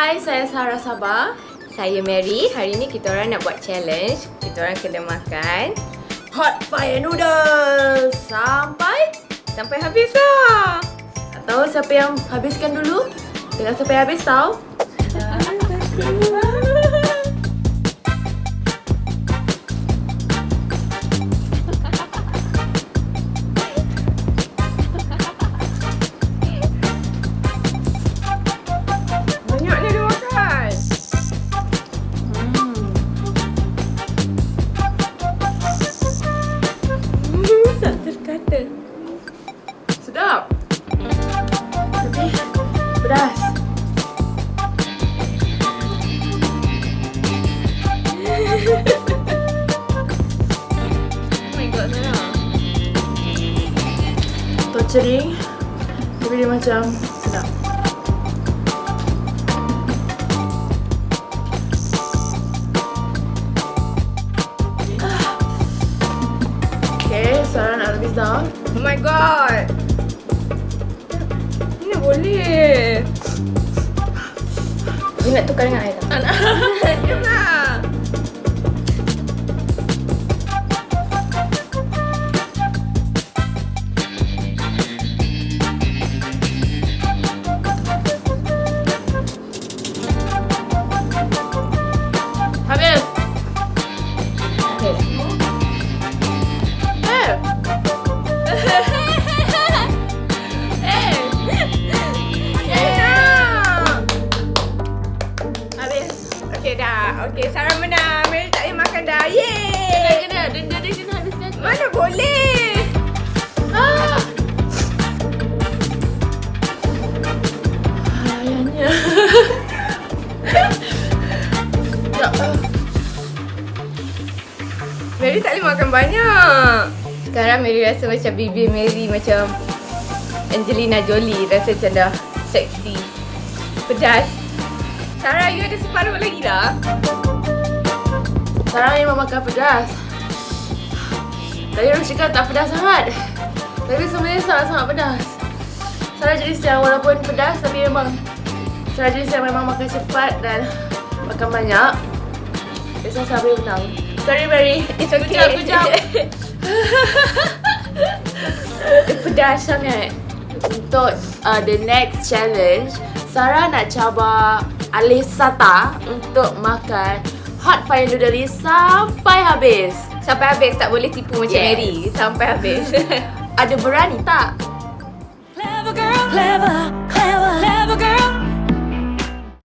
Hai, saya Sarah Sabah. Saya Mary. Hari ni kita orang nak buat challenge. Kita orang kena makan hot fire noodles sampai sampai habis lah. Tak tahu siapa yang habiskan dulu. Tengok siapa yang habis tau. Banyaknya Tapi pedas. oh my god, Sarah. Torturing. Tapi dia macam sedap. Okay, Sarah nak habis dah. Oh my god. Boleh? Dia nak tukar dengan air tak? Jom lah. Okey dah. Okey, Sarah menang. Mary tak boleh makan dah. Yeay. Kena, denda dia kena habiskan. Mana boleh? Ah. Ayahnya. ya. Mary tak boleh makan banyak. Sekarang Mary rasa macam bibir Mary macam Angelina Jolie. Rasa macam dah seksi. Pedas. Sarah, you ada separuh lagi dah. Sarah memang makan pedas. Tadi orang cakap tak pedas sangat. Tapi sebenarnya sangat-sangat pedas. Sarah jenis yang walaupun pedas tapi memang Sarah jenis yang memang makan cepat dan makan banyak. Why Sarah boleh menang. Sorry Mary, it's okay. Kejap, kejap. Pedas sangat. Untuk uh, the next challenge, Sarah nak cabar Alisata untuk makan hot fire noodle ni sampai habis. Sampai habis, tak boleh tipu macam Yes. Mary. Sampai habis. Ada berani tak? Clever girl, clever, clever.